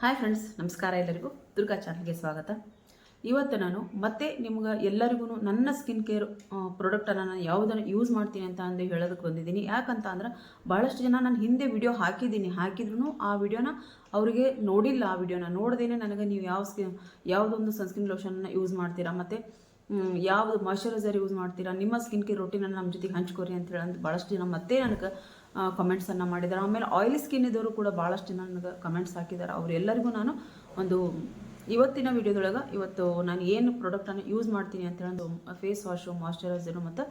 Hi friends, ನಮಸ್ಕಾರ ಎಲ್ಲರಿಗೂ. ದುರ್ಗಾ ಚಾನಲ್ಗೆ ಸ್ವಾಗತ. ಇವತ್ತು ನಾನು ಮತ್ತೆ ನಿಮ್ಗೆ ಎಲ್ಲರಿಗೂ ನನ್ನ ಸ್ಕಿನ್ ಕೇರ್ ಪ್ರಾಡಕ್ಟನ್ನು ನಾನು ಯಾವುದನ್ನು ಯೂಸ್ ಮಾಡ್ತೀನಿ ಅಂತ ಅಂದು ಹೇಳೋದಕ್ಕೆ ಬಂದಿದ್ದೀನಿ. ಯಾಕಂತ ಅಂದ್ರೆ ಭಾಳಷ್ಟು ಜನ ನಾನು ಹಿಂದೆ ವಿಡಿಯೋ ಹಾಕಿದ್ದೀನಿ. ಹಾಕಿದ್ರು ಆ ವಿಡಿಯೋನ ಅವರಿಗೆ ನೋಡಿಲ್ಲ. ಆ ವಿಡಿಯೋನ ನೋಡ್ದೇನೆ ನನಗೆ ನೀವು ಯಾವ ಸ್ಕಿನ್ ಯಾವುದೊಂದು ಸನ್ಸ್ಕ್ರೀನ್ ಲೋಷನ್ನ ಯೂಸ್ ಮಾಡ್ತೀರಾ, ಮತ್ತು ಯಾವುದು ಮಾಯಶ್ಚರೈಸರ್ ಯೂಸ್ ಮಾಡ್ತೀರಾ, ನಿಮ್ಮ ಸ್ಕಿನ್ ಕೇರ್ ರೊಟೀನನ್ನು ನಮ್ಮ ಜೊತೆಗೆ ಹಂಚ್ಕೊರಿ ಅಂತ ಹೇಳಿ ಅಂತ ಭಾಳಷ್ಟು ಜನ ಮತ್ತೆ ನನಗೆ ಕಮೆಂಟ್ಸನ್ನು ಮಾಡಿದ್ದಾರೆ. ಆಮೇಲೆ ಆಯಿಲ್ ಸ್ಕಿನ್ ಇದ್ದವರು ಕೂಡ ಭಾಳಷ್ಟು ಜನ ನನಗೆ ಕಮೆಂಟ್ಸ್ ಹಾಕಿದ್ದಾರೆ. ಅವರೆಲ್ಲರಿಗೂ ನಾನು ಒಂದು ಇವತ್ತಿನ ವಿಡಿಯೋದೊಳಗೆ ಇವತ್ತು ನಾನು ಏನು ಪ್ರಾಡಕ್ಟನ್ನು ಯೂಸ್ ಮಾಡ್ತೀನಿ ಅಂತ ಹೇಳೋದು ಫೇಸ್ ವಾಶು ಮಾಯಶ್ಚರೈಸರು ಮತ್ತು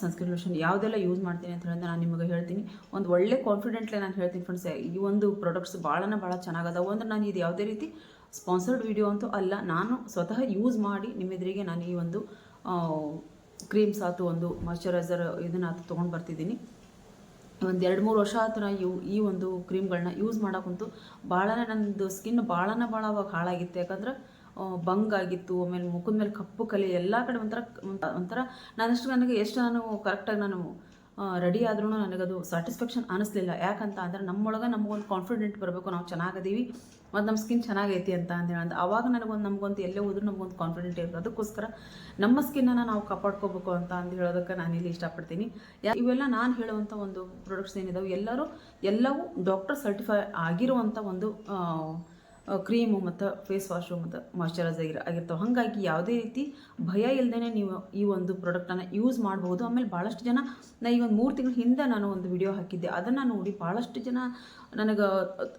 ಸನ್ಸ್ಕ್ರೀನ್ ಲೋಷನ್ ಯಾವುದೆಲ್ಲ ಯೂಸ್ ಮಾಡ್ತೀನಿ ಅಂತ ಹೇಳಿದ್ರೆ ನಾನು ನಿಮಗೆ ಹೇಳ್ತೀನಿ. ಒಂದು ಒಳ್ಳೆ ಕಾನ್ಫಿಡೆಂಟ್ಲೆ ನಾನು ಹೇಳ್ತೀನಿ ಫ್ರೆಂಡ್ಸ್ ಈ ಒಂದು ಪ್ರಾಡಕ್ಟ್ಸ್ ಭಾಳನ ಭಾಳ ಚೆನ್ನಾಗದಾವು. ಅಂದ್ರೆ ನಾನು ಇದು ಯಾವುದೇ ರೀತಿ ಸ್ಪಾನ್ಸರ್ಡ್ ವಿಡಿಯೋ ಅಂತೂ ಅಲ್ಲ, ನಾನು ಸ್ವತಃ ಯೂಸ್ ಮಾಡಿ ನಿಮ್ಮೆದುರಿಗೆ ನಾನು ಈ ಒಂದು ಕ್ರೀಮ್ಸ್ ಆಯ್ತು, ಒಂದು ಮಾಯಶ್ಚರೈಸರ್ ಇದನ್ನ ಆತು ತೊಗೊಂಡು ಬರ್ತಿದ್ದೀನಿ. ಒಂದು ಎರಡು ಮೂರು ವರ್ಷ ಆ ಥರ ಇವು ಈ ಒಂದು ಕ್ರೀಮ್ಗಳನ್ನ ಯೂಸ್ ಮಾಡೋಕ್ಕಂತೂ ಭಾಳನೇ ನನ್ನದು ಸ್ಕಿನ್ ಭಾಳನೇ ಭಾಳ ಅವಾಗ ಹಾಳಾಗಿತ್ತು. ಯಾಕಂದ್ರೆ ಆ, ಬಂಗ್ ಆಗಿತ್ತು ಆಮೇಲೆ ಮುಖದ ಮೇಲೆ ಕಪ್ಪು ಕಲೆ ಎಲ್ಲ ಕಡೆ ಒಂಥರ ಒಂಥರ ನಾನಷ್ಟು ನನಗೆ ಎಷ್ಟು ನಾನು ಕರೆಕ್ಟಾಗಿ ನಾನು ರೆಡಿ ಆದ್ರೂ ನನಗದು ಸ್ಯಾಟಿಸ್ಫ್ಯಾಕ್ಷನ್ ಅನಿಸ್ಲಿಲ್ಲ. ಯಾಕಂತ ಅಂದರೆ ನಮ್ಮೊಳಗೆ ನಮಗೊಂದು ಕಾನ್ಫಿಡೆಂಟ್ ಬರಬೇಕು, ನಾವು ಚೆನ್ನಾಗದೀವಿ, ಮತ್ತು ನಮ್ಮ ಸ್ಕಿನ್ ಚೆನ್ನಾಗೈತಿ ಅಂತ ಅಂದೇಳಿ ಅಂತ ಅವಾಗ ನನಗೊಂದು, ನಮಗೊಂದು ಎಲ್ಲೇ ಹೋದ್ರೂ ನಮಗೊಂದು ಕಾನ್ಫಿಡೆಂಟ್ ಇರುತ್ತೆ. ಅದಕ್ಕೋಸ್ಕರ ನಮ್ಮ ಸ್ಕಿನ್ನನ್ನು ನಾವು ಕಾಪಾಡ್ಕೋಬೇಕು ಅಂತ ಅಂದು ಹೇಳೋದಕ್ಕೆ ನಾನು ಇಲ್ಲಿ ಇಷ್ಟಪಡ್ತೀನಿ ಇವೆಲ್ಲ ನಾನು ಹೇಳುವಂಥ ಒಂದು ಪ್ರಾಡಕ್ಟ್ಸ್ ಏನಿದಾವೆ, ಎಲ್ಲರೂ ಎಲ್ಲವೂ ಡಾಕ್ಟರ್ ಸರ್ಟಿಫೈ ಆಗಿರುವಂಥ ಒಂದು ಕ್ರೀಮು ಮತ್ತು ಫೇಸ್ ವಾಶು ಮತ್ತು ಮಾಯಶ್ಚರೈಸರ್ ಆಗಿರ್ತಾವೆ. ಹಾಗಾಗಿ ಯಾವುದೇ ರೀತಿ ಭಯ ಇಲ್ಲದೇ ನೀವು ಈ ಒಂದು ಪ್ರಾಡಕ್ಟನ್ನು ಯೂಸ್ ಮಾಡ್ಬೋದು. ಆಮೇಲೆ ಭಾಳಷ್ಟು ಜನ ನಾ ಈಗ ಒಂದು ಮೂರು ತಿಂಗಳ ಹಿಂದೆ ನಾನು ಒಂದು ವಿಡಿಯೋ ಹಾಕಿದ್ದೆ. ಅದನ್ನು ನೋಡಿ ಭಾಳಷ್ಟು ಜನ ನನಗೆ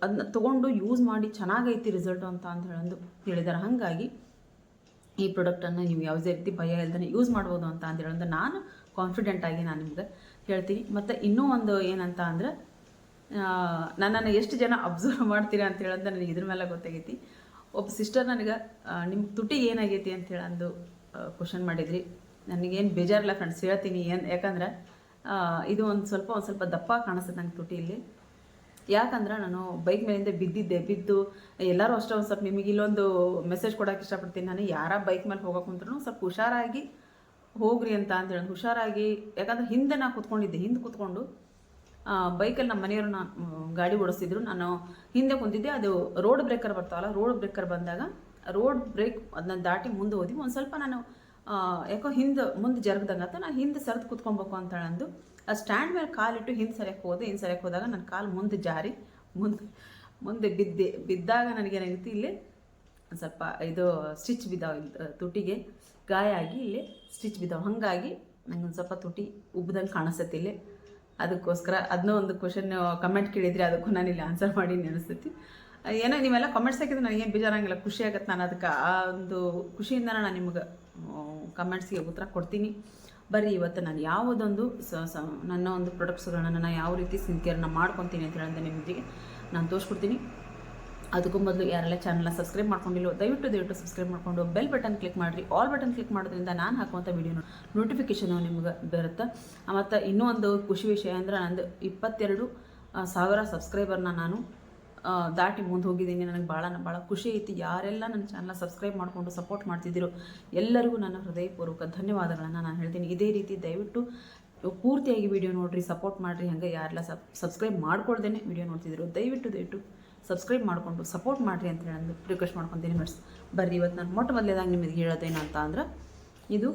ಅದನ್ನ ತೊಗೊಂಡು ಯೂಸ್ ಮಾಡಿ ಚೆನ್ನಾಗೈತಿ ರಿಸಲ್ಟ್ ಅಂತ ಅಂತ ಹೇಳಂದು ಹೇಳಿದ್ದಾರೆ ಹಾಗಾಗಿ ಈ ಪ್ರಾಡಕ್ಟನ್ನು ನೀವು ಯಾವುದೇ ರೀತಿ ಭಯ ಇಲ್ಲದೇ ಯೂಸ್ ಮಾಡ್ಬೋದು ಅಂತ ಅಂತ ಹೇಳೋದು ನಾನು ಕಾನ್ಫಿಡೆಂಟಾಗಿ ನಾನು ನಿಮ್ಗೆ ಹೇಳ್ತೀನಿ. ಮತ್ತು ಇನ್ನೂ ಒಂದು ಏನಂತ ಅಂದ್ರೆ ನನ್ನನ್ನು ಎಷ್ಟು ಜನ ಅಬ್ಸರ್ವ್ ಮಾಡ್ತೀರಾ ಅಂತ ಹೇಳೋದು ನನಗೆ ಇದ್ರ ಮೇಲೆ ಗೊತ್ತಾಗೈತಿ. ಒಬ್ಬ ಸಿಸ್ಟರ್ ನನಗೆ ನಿಮ್ಮ ತುಟಿ ಏನಾಗೈತಿ ಅಂತ ಅಂದು ಕ್ವಶನ್ ಮಾಡಿದ್ರಿ. ನನಗೇನು ಬೇಜಾರಿಲ್ಲ ಫ್ರೆಂಡ್ಸ್ ಹೇಳ್ತೀನಿ ಏನು, ಯಾಕಂದ್ರೆ ಇದು ಒಂದು ಸ್ವಲ್ಪ ಒಂದು ಸ್ವಲ್ಪ ದಪ್ಪ ಕಾಣಿಸುತ್ತೆ ನಂಗೆ ತುಟಿಯಲ್ಲಿ ಯಾಕಂದ್ರೆ ನಾನು ಬೈಕ್ ಮೇಲಿಂದ ಬಿದ್ದಿದ್ದೆ, ಬಿದ್ದು, ಎಲ್ಲರೂ ಅಷ್ಟೇ ಒಂದು ಸ್ವಲ್ಪ ನಿಮಗೆ ಇಲ್ಲೊಂದು ಮೆಸೇಜ್ ಕೊಡೋಕೆ ಇಷ್ಟಪಡ್ತೀನಿ. ನಾನು ಯಾರ ಬೈಕ್ ಮೇಲೆ ಹೋಗೋಕೆ ಕುಂತ್ರೂ ಸ್ವಲ್ಪ ಹುಷಾರಾಗಿ ಹೋಗ್ರಿ ಅಂತ ಅಂತ ಹೇಳಿ ಹುಷಾರಾಗಿ, ಯಾಕಂದ್ರೆ ಹಿಂದೆ ನಾ ಕೂತ್ಕೊಂಡಿದ್ದೆ, ಹಿಂದೆ ಕೂತ್ಕೊಂಡು ಬೈಕಲ್ಲಿ ನಮ್ಮ ಮನೆಯವರು ನಾನು ಗಾಡಿ ಓಡಿಸ್ತಿದ್ರು ನಾನು ಹಿಂದೆ ಕುಂತಿದ್ದೆ. ಅದು ರೋಡ್ ಬ್ರೇಕರ್ ಬರ್ತಾವಲ್ಲ ರೋಡ್ ಬ್ರೇಕರ್ ಬಂದಾಗ ರೋಡ್ ಬ್ರೇಕ್ ಅದನ್ನ ದಾಟಿ ಮುಂದೆ ಹೋದ್ವಿ. ಒಂದು ಸ್ವಲ್ಪ ನಾನು ಯಾಕೋ ಹಿಂದೆ, ಮುಂದೆ ಜರುಗ್ದಂಗೆ ಆತ. ನಾನು ಹಿಂದೆ ಸರಿದು ಕೂತ್ಕೊಬೇಕು ಅಂತ ಹೇಳಂದು ಆ ಸ್ಟ್ಯಾಂಡ್ ಮೇಲೆ ಕಾಲಿಟ್ಟು ಹಿಂದೆ ಸರಿಯಾಗಿ ಹೋದೆ. ಹಿಂದೆ ಸರಿಯಾಗಿ ಹೋದಾಗ ನನ್ನ ಕಾಲು ಮುಂದೆ ಜಾರಿ, ಮುಂದೆ ಮುಂದೆ ಬಿದ್ದೆ. ಬಿದ್ದಾಗ ನನಗೇನಾಗಿತ್ತು, ಇಲ್ಲಿ ಒಂದು ಸ್ವಲ್ಪ ಇದು ಸ್ಟಿಚ್ ಬಿದ್ದಾವೆ ತುಟಿಗೆ. ಗಾಯ ಆಗಿ ಇಲ್ಲಿ ಸ್ಟಿಚ್ ಬಿದ್ದಾವೆ. ಹಾಗಾಗಿ ನಂಗೆ ಒಂದು ಸ್ವಲ್ಪ ತುಟಿ ಉಬ್ಬದಲ್ಲಿ ಕಾಣಿಸ್ತೈತಿ ಅದಕ್ಕೋಸ್ಕರ ಅದನ್ನೂ ಒಂದು ಕ್ವಶನ್ ಕಮೆಂಟ್ ಕೇಳಿದ್ರಿ ಅದಕ್ಕೂ ನಾನು ಇಲ್ಲಿ ಆನ್ಸರ್ ಮಾಡಿ ನೆನೆಸ್ತೈತಿ ಏನೋ ನೀವೆಲ್ಲ ಕಮೆಂಟ್ಸ್ ಹಾಕಿದ್ರೆ ನನಗೇನು ಬೇಜಾರಂಗಿಲ್ಲ, ಖುಷಿ ಆಗುತ್ತೆ ನಾನು ಅದಕ್ಕೆ ಆ ಒಂದು ಖುಷಿಯಿಂದ ನಾನು ನಿಮ್ಗೆ ಕಮೆಂಟ್ಸ್ಗೆ ಉತ್ತರ ಕೊಡ್ತೀನಿ. ಬರ್ರಿ, ಇವತ್ತು ನಾನು ಯಾವುದೊಂದು ಸ ಸ, ನನ್ನ ಒಂದು ಪ್ರಾಡಕ್ಟ್ಸ್ಗಳನ್ನ ನಾನು ಯಾವ ರೀತಿ ಸ್ಕಿನ್ ಕೇರ್ನ ಮಾಡ್ಕೊತೀನಿ ಅಂತ ಹೇಳಿದ್ರೆ ನಿಮಗೆ ನಾನು ತೋರಿಸ್ಕೊಡ್ತೀನಿ. ಅದಕ್ಕೂ ಮೊದಲು ಯಾರೆಲ್ಲ ಚಾನಲ್ನ ಸಬ್ಸ್ಕ್ರೈಬ್ ಮಾಡ್ಕೊಂಡಿಲ್ಲ ದಯವಿಟ್ಟು ದಯವಿಟ್ಟು ಸಬ್ಸ್ಕ್ರೈಬ್ ಮಾಡಿಕೊಂಡು ಬೆಲ್ ಬಟನ್ ಕ್ಲಿಕ್ ಮಾಡಿರಿ. ಆಲ್ ಬಟನ್ ಕ್ಲಿಕ್ ಮಾಡೋದ್ರಿಂದ ನಾನು ಹಾಕುವಂಥ ವಿಡಿಯೋ ನೋಟಿಫಿಕೇಷನು ನಿಮ್ಗೆ ಬರುತ್ತೆ. ಮತ್ತು ಇನ್ನೂ ಒಂದು ಖುಷಿ ವಿಷಯ ಅಂದರೆ ನಂದು ಇಪ್ಪತ್ತೆರಡು ಸಾವಿರ ಸಬ್ಸ್ಕ್ರೈಬರ್ನ ನಾನು ದಾಟಿ ಮುಂದೆ ಹೋಗಿದ್ದೀನಿ. ನನಗೆ ಭಾಳ ಭಾಳ ಖುಷಿ ಐತಿ. ಯಾರೆಲ್ಲ ನನ್ನ ಚಾನಲ್ನ ಸಬ್ಸ್ಕ್ರೈಬ್ ಮಾಡಿಕೊಂಡು ಸಪೋರ್ಟ್ ಮಾಡ್ತಿದ್ದೀರೋ ಎಲ್ಲರಿಗೂ ನನ್ನ ಹೃದಯಪೂರ್ವಕ ಧನ್ಯವಾದಗಳನ್ನು ನಾನು ಹೇಳ್ತೀನಿ. ಇದೇ ರೀತಿ ದಯವಿಟ್ಟು ಪೂರ್ತಿಯಾಗಿ ವಿಡಿಯೋ ನೋಡಿರಿ ಸಪೋರ್ಟ್ ಮಾಡಿರಿ. ಹಂಗೆ ಯಾರೆಲ್ಲ ಸಬ್ ಸಬ್ಸ್ಕ್ರೈಬ್ ಮಾಡ್ಕೊಳ್ದೇನೆ ವಿಡಿಯೋ ನೋಡ್ತಿದ್ರು ದಯವಿಟ್ಟು ದಯವಿಟ್ಟು ಸಬ್ಸ್ಕ್ರೈಬ್ ಮಾಡಿಕೊಂಡು ಸಪೋರ್ಟ್ ಮಾಡಿರಿ ಅಂತ ಹೇಳಿ ರಿಕ್ವೆಸ್ಟ್ ಮಾಡ್ಕೊತೀನಿ ಮೆಡ್ಸ್ ಬರ್ರಿ ಇವತ್ತು ನಾನು ಮೊಟ್ಟ ಮೊದಲೇದಾಗಿ ನಿಮಗೆ ಹೇಳೋದೇನು ಅಂತ ಅಂದ್ರೆ ಇದು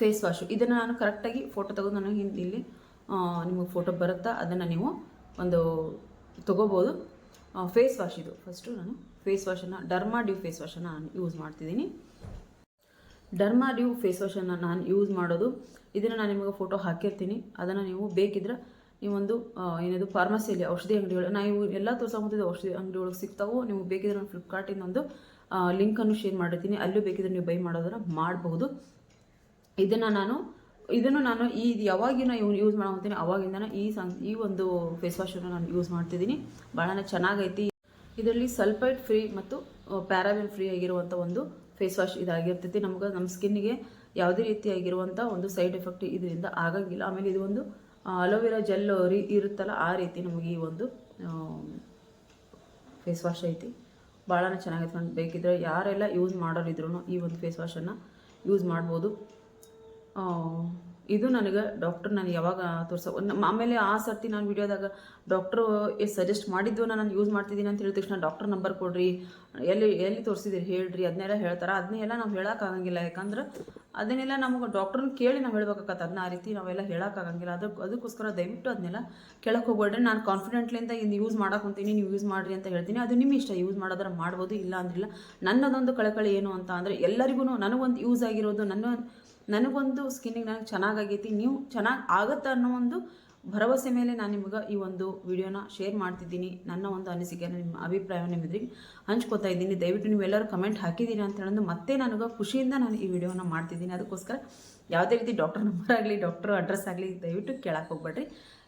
ಫೇಸ್ ವಾಶು ಇದನ್ನು ನಾನು ಕರೆಕ್ಟಾಗಿ ಫೋಟೋ ತೆಗೆದು ನನಗೆ ಇಲ್ಲಿ ನಿಮಗೆ ಫೋಟೋ ಬರುತ್ತಾ ಅದನ್ನು ನೀವು ಒಂದು ತೊಗೋಬೋದು. ಫೇಸ್ ವಾಶ್ ಇದು. ಫಸ್ಟು ನಾನು ಫೇಸ್ ವಾಶನ್ನು ಡರ್ಮಾ ಡ್ಯೂ ಫೇಸ್ ವಾಶನ್ನು ನಾನು ಯೂಸ್ ಮಾಡ್ತಿದ್ದೀನಿ. ಡರ್ಮಾ ಡ್ಯೂ ಫೇಸ್ ವಾಶನ್ನು ನಾನು ಯೂಸ್ ಮಾಡೋದು. ಇದನ್ನು ನಾನು ನಿಮಗೆ ಫೋಟೋ ಹಾಕಿರ್ತೀನಿ. ಅದನ್ನು ನೀವು ಬೇಕಿದ್ರೆ ನೀವೊಂದು ಒಂದು ಏನದು ಫಾರ್ಮಸಿಯಲ್ಲಿ ಔಷಧಿ ಅಂಗಡಿಗಳು ನಾವು ಎಲ್ಲ ತೋರ್ಸೋಂತಿದ್ದು ಔಷಧಿ ಅಂಗಡಿ ಒಳಗೆ ಸಿಗ್ತಾವೋ. ನೀವು ಬೇಕಿದ್ರೆ ನಾನು ಫ್ಲಿಪ್ಕಾರ್ಟಿಂದ ಒಂದು ಲಿಂಕನ್ನು ಶೇರ್ ಮಾಡಿರ್ತೀನಿ. ಅಲ್ಲೂ ಬೇಕಿದ್ರೆ ನೀವು ಬೈ ಮಾಡೋದನ್ನು ಮಾಡಬಹುದು. ಇದನ್ನು ನಾನು ಇದನ್ನು ನಾನು ಈ ಯಾವಾಗಿನ ಯೂಸ್ ಮಾಡ್ಕೊತೀನಿ ಅವಾಗಿಂದ ಈ ಸಂ, ಈ ಒಂದು ಫೇಸ್ ವಾಶನ್ನು ನಾನು ಯೂಸ್ ಮಾಡ್ತಿದ್ದೀನಿ. ಭಾಳನೇ ಚೆನ್ನಾಗೈತಿ. ಇದರಲ್ಲಿ ಸಲ್ಫೈಡ್ ಫ್ರೀ ಮತ್ತು ಪ್ಯಾರಾಬಿನ್ ಫ್ರೀ ಆಗಿರುವಂಥ ಒಂದು ಫೇಸ್ ವಾಶ್ ಇದಾಗಿರ್ತೈತಿ. ನಮ್ಗೆ ನಮ್ಮ ಸ್ಕಿನ್ನಿಗೆ ಯಾವುದೇ ರೀತಿಯಾಗಿರುವಂಥ ಒಂದು ಸೈಡ್ ಎಫೆಕ್ಟ್ ಇದರಿಂದ ಆಗಂಗಿಲ್ಲ. ಆಮೇಲೆ ಇದು ಒಂದು ಅಲೋವೆರಾ ಜೆಲ್ ರೀ ಇರುತ್ತಲ್ಲ, ಆ ರೀತಿ ನಮಗೆ ಈ ಒಂದು ಫೇಸ್ ವಾಶ್ ಐತಿ. ಭಾಳ ಚೆನ್ನಾಗಿತ್ತು ಫ್ರೆಂಡ್. ಬೇಕಿದ್ರೆ ಯಾರೆಲ್ಲ ಯೂಸ್ ಮಾಡೋರಿದ್ರು ಈ ಒಂದು ಫೇಸ್ ವಾಶನ್ನು ಯೂಸ್ ಮಾಡ್ಬೋದು. ಇದು ನನಗೆ ಡಾಕ್ಟರ್ ನಾನು ಯಾವಾಗ ತೋರಿಸ ಆಮೇಲೆ ಆ ಸರ್ತಿ ನಾನು ವಿಡಿಯೋದಾಗ ಡಾಕ್ಟ್ರು ಸಜೆಸ್ಟ್ ಮಾಡಿದ್ದು ನಾನು ಯೂಸ್ ಮಾಡ್ತಿದ್ದೀನಿ ಅಂತ ಹೇಳಿದ ತಕ್ಷಣ ಡಾಕ್ಟರ್ ನಂಬರ್ ಕೊಡ್ರಿ, ಎಲ್ಲಿ ಎಲ್ಲಿ ತೋರಿಸಿದಿರಿ ಹೇಳ್ರಿ ಅದನ್ನೆಲ್ಲ ಹೇಳ್ತಾರೆ. ಅದನ್ನೆಲ್ಲ ನಾವು ಹೇಳೋಕ್ಕಾಗಂಗಿಲ್ಲ. ಯಾಕಂದ್ರೆ ಅದನ್ನೆಲ್ಲ ನಮಗೆ ಡಾಕ್ಟ್ರನ್ನ ಕೇಳಿ ನಾವು ಹೇಳ್ಬೇಕಾಗತ್ತೆ ಅದನ್ನ ಆ ರೀತಿ ನಾವೆಲ್ಲ ಹೇಳೋಕ್ಕಾಗಂಗಿಲ್ಲ. ಅದಕ್ಕೆ ಅದಕ್ಕೋಸ್ಕರ ದಯವಿಟ್ಟು ಅದನ್ನೆಲ್ಲ ಕೇಳಕ್ಕೆ ಹೋಗ್ಬೇಡ್ರಿ. ನಾನು ಕಾನ್ಫಿಡೆಂಟ್ಲಿಂದ ಇನ್ನು ಯೂಸ್ ಮಾಡಕ್ಕೆ ನೀವು ಯೂಸ್ ಮಾಡಿರಿ ಅಂತ ಹೇಳ್ತೀನಿ. ಅದು ನಿಮ್ಮ ಇಷ್ಟ. ಯೂಸ್ ಮಾಡೋದ್ರೆ ಮಾಡ್ಬೋದು, ಇಲ್ಲ ಅಂದ್ರಿಲ್ಲ. ನನ್ನದೊಂದು ಕಳಕಳಿ ಏನು ಅಂತ ಅಂದರೆ ಎಲ್ಲರಿಗೂ ನನಗೊಂದು ಯೂಸ್ ಆಗಿರೋದು, ನನ್ನ ನನಗೊಂದು ಸ್ಕಿನ್ನಿಗೆ ನನಗೆ ಚೆನ್ನಾಗಾಗೈತಿ, ನೀವು ಚೆನ್ನಾಗಿ ಆಗುತ್ತೆ ಅನ್ನೋ ಒಂದು ಭರವಸೆ ಮೇಲೆ ನಾನು ನಿಮ್ಗೆ ಈ ಒಂದು ವಿಡಿಯೋನ ಶೇರ್ ಮಾಡ್ತಿದ್ದೀನಿ. ನನ್ನ ಒಂದು ಅನಿಸಿಕೆ ನಿಮ್ಮ ಅಭಿಪ್ರಾಯ ನಿಮ್ಮದ್ರಿಗೆ ಹಂಚ್ಕೋತಾ ಇದ್ದೀನಿ. ದಯವಿಟ್ಟು ನೀವೆಲ್ಲರೂ ಕಮೆಂಟ್ ಹಾಕಿದ್ದೀನಿ ಅಂತ ಹೇಳೋದು ಮತ್ತೆ ನನಗೆ ಖುಷಿಯಿಂದ ನಾನು ಈ ವಿಡಿಯೋನ ಮಾಡ್ತಿದ್ದೀನಿ. ಅದಕ್ಕೋಸ್ಕರ ಯಾವುದೇ ರೀತಿ ಡಾಕ್ಟರ್ ನಂಬರ್ ಆಗಲಿ ಡಾಕ್ಟರ್ ಅಡ್ರೆಸ್ ಆಗಲಿ ದಯವಿಟ್ಟು ಕೇಳಕ್ಕೆ ಹೋಗ್ಬೇಡ್ರಿ.